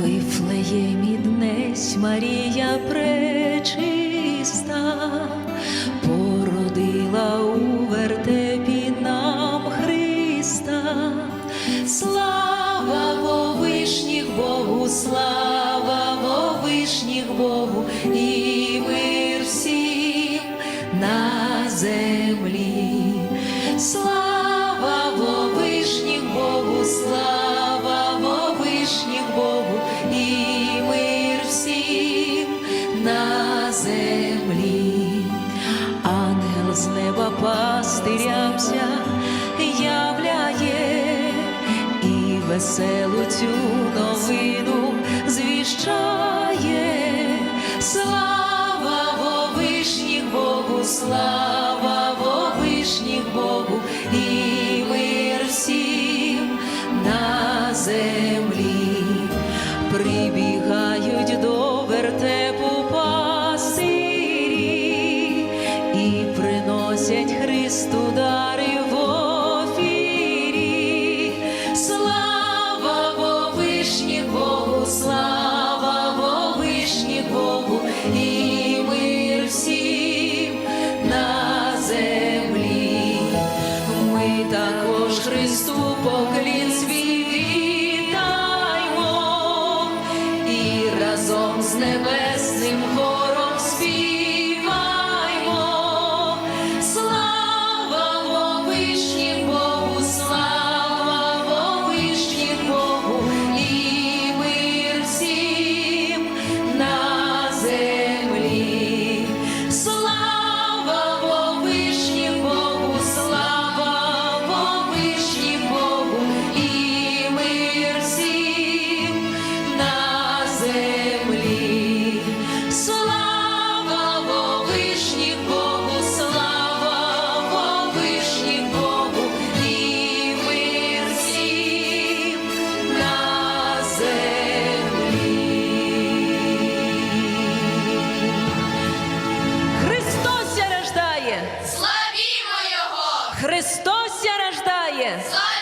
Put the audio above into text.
Вифлеємі днесь Марія пречиста, породила у вертепі нам Христа. Слава во вишніх Богу, слава во вишніх Богу, і мир всім на землі. Слава з неба пастирямся являє і веселу цю новину звіщає. Слава во вишніх Богу, слава во вишніх Богу, і мир всім на землі. Прибігають до вертепу приносять Христу дари в офірі. Слава во вишніх Богу, слава во вишніх Богу, і мир всім на землі. Ми також Христу поклін свій і разом з небесним хором рождає! Славімо Його! Христос ся рождає! Славімо